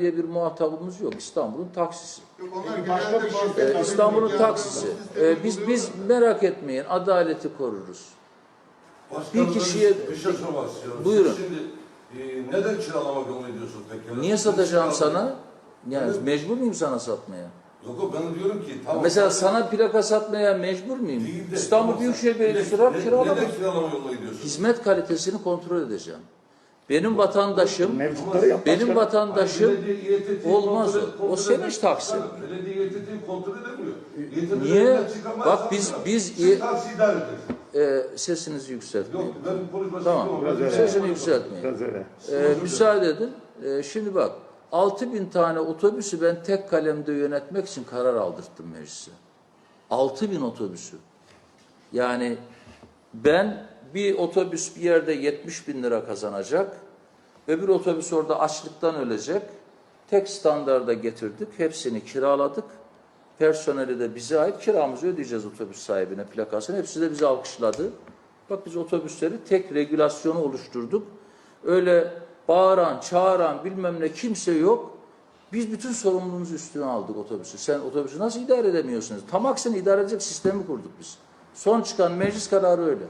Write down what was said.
diye bir muhatabımız yok. İstanbul'un taksisi. Peki şirket- Ee, İstanbul'un taksisi. Ee, biz biz merak etmeyin adaleti koruruz. Başkanım, Bir kişiye- bir şey sormak istiyorum. Buyurun. Siz Şimdi e, neden kiralamak yolunu gidiyorsunuz tekrar? Niye satacağım sana? Yani mecbur muyum sana satmaya? Yok yok ben diyorum ki tamam. Mesela sana plaka satmaya mecbur muyum? Değil de- İstanbul tamam, Büyükşehir Belediyesi olarak kiralama. Neden kiralama yoluna gidiyorsunuz? Hizmet kalitesini kontrol edeceğim. Benim vatandaşım, Mevcutları yap. benim başkanım. vatandaşım olmaz o. O edemiyor. taksin. Belediye İETT'yi kontrol edemiyor. İETT Niye? Bak biz- biz Siz İ- taksi idare edeceksiniz. Ee, sesinizi yükseltmeyin. Yok ben konuşmasını Tamam, sesini yükseltmeyin. Biraz öyle. Ee, müsaade edin. Ee, şimdi bak 6 bin tane otobüsü ben tek kalemde yönetmek için karar aldırttım meclise. 6 bin otobüsü. Yani ben bir otobüs bir yerde 70 bin lira kazanacak. Öbür otobüs orada açlıktan ölecek. Tek standarda getirdik. Hepsini kiraladık. Personeli de bize ait kiramızı ödeyeceğiz otobüs sahibine plakasını. Hepsi de bizi alkışladı. Bak biz otobüsleri tek regülasyonu oluşturduk. Öyle bağıran, çağıran bilmem ne kimse yok. Biz bütün sorumluluğumuzu üstüne aldık otobüsü. Sen otobüsü nasıl idare edemiyorsunuz? Tam aksine idare edecek sistemi kurduk biz. Son çıkan meclis kararı öyle.